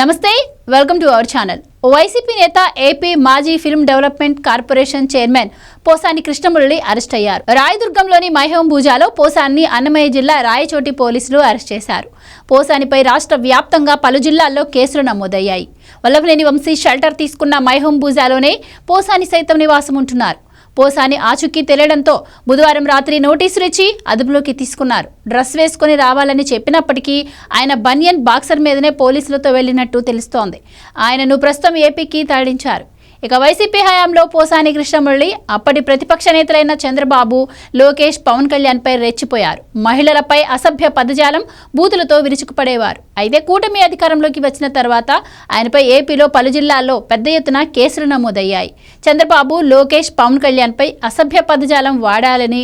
నమస్తే welcome to our channel. YCP నేత AP మాజీ film development corporation chairman Posani Krishna Murali arrest అయ్యారు. రాయదుర్గంలోని మైహోం భూజాలో పోసాన్ని అన్నమయ్య జిల్లా రాయచోటి పోలీసులు అరెస్ట్ చేశారు. పోసానిపై రాష్ట్ర వ్యాప్తంగా పలు జిల్లాల్లో కేసులు నమోదయ్యాయి. వల్లభనేని వంశీ షెల్టర్ తీసుకున్న మైహోం భూజాలోనే పోసాని సైతం నివాసం ఉంటున్నారు పోసాని ఆచూకీ తెలియడంతో బుధవారం రాత్రి నోటీసులు ఇచ్చి అదుపులోకి తీసుకున్నారు. డ్రెస్ వేసుకొని రావాలని చెప్పినప్పటికీ ఆయన బనియన్ బాక్సర్ మీదనే పోలీసులతో వెళ్ళినట్టు తెలుస్తోంది. ఆయనను ప్రస్తుతం ఏపీకి తరలించారు. ఇక వైసీపీ హయాంలో పోసాని కృష్ణమురళి అప్పటి ప్రతిపక్ష నేతలైన చంద్రబాబు లోకేష్ పవన్ కళ్యాణ్పై రెచ్చిపోయారు. మహిళలపై అసభ్య పదజాలం బూతులతో విరుచుకుపడేవారు. అయితే కూటమి అధికారంలోకి వచ్చిన తర్వాత ఆయనపై ఏపీలో పలు జిల్లాల్లో పెద్ద ఎత్తున కేసులు నమోదయ్యాయి. చంద్రబాబు లోకేష్ పవన్ కళ్యాణ్పై అసభ్య పదజాలం వాడాలని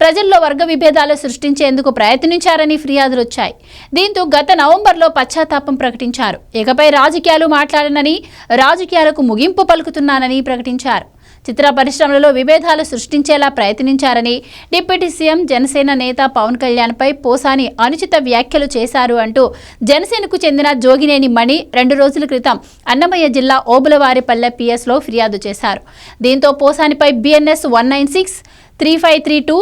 ప్రజల్లో వర్గ విభేదాలు సృష్టించేందుకు ప్రయత్నించారని ఫిర్యాదులు వచ్చాయి. దీంతో గత నవంబర్లో పశ్చాత్తాపం ప్రకటించారు. ఇకపై రాజకీయాలు మాట్లాడనని రాజకీయాలకు ముగింపు పలుకుతున్నానని ప్రకటించారు. చిత్ర పరిశ్రమలలో విభేదాలు సృష్టించేలా ప్రయత్నించారని డిప్యూటీ సీఎం జనసేన నేత పవన్ కళ్యాణ్పై పోసాని అనుచిత వ్యాఖ్యలు చేశారు అంటూ జనసేనకు చెందిన జోగినేని మణి రెండు రోజుల క్రితం అన్నమయ్య జిల్లా ఓబులవారిపల్లె పిఎస్లో ఫిర్యాదు చేశారు. దీంతో పోసానిపై BNS one nine six three five three two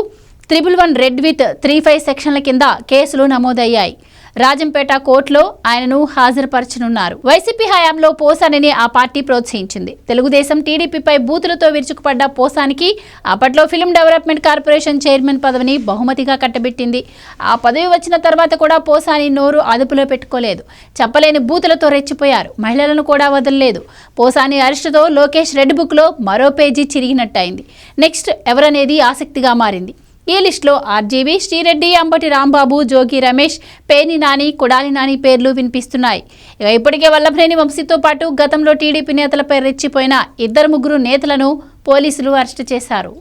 triple one read with three five సెక్షన్ల కింద కేసులు నమోదయ్యాయి. రాజంపేట కోర్టులో ఆయనను హాజరుపరచనున్నారు. వైసీపీ హయాంలో పోసానిని ఆ పార్టీ ప్రోత్సహించింది. తెలుగుదేశం టీడీపీపై బూతులతో విరుచుకుపడ్డ పోసానికి అప్పట్లో ఫిల్మ్ డెవలప్మెంట్ కార్పొరేషన్ చైర్మన్ పదవిని బహుమతిగా కట్టబెట్టింది. ఆ పదవి వచ్చిన తర్వాత కూడా పోసాని నోరు అదుపులో పెట్టుకోలేదు. చెప్పలేని బూతులతో రెచ్చిపోయారు. మహిళలను కూడా వదలలేదు. పోసాని అరెస్టుతో లోకేష్ రెడ్ బుక్లో మరో పేజీ చిరిగినట్టయింది. నెక్స్ట్ ఎవరనేది ఆసక్తిగా మారింది. ఈ లిస్టులో ఆర్జీవి శ్రీరెడ్డి అంబటి రాంబాబు జోగి రమేష్ పేని నాని కొడాలి నాని పేర్లు వినిపిస్తున్నాయి. ఇక ఇప్పటికే వల్లభనేని వంశీతో పాటు గతంలో టీడీపీ నేతలపై రెచ్చిపోయిన ఇద్దరు ముగ్గురు నేతలను పోలీసులు అరెస్టు చేశారు.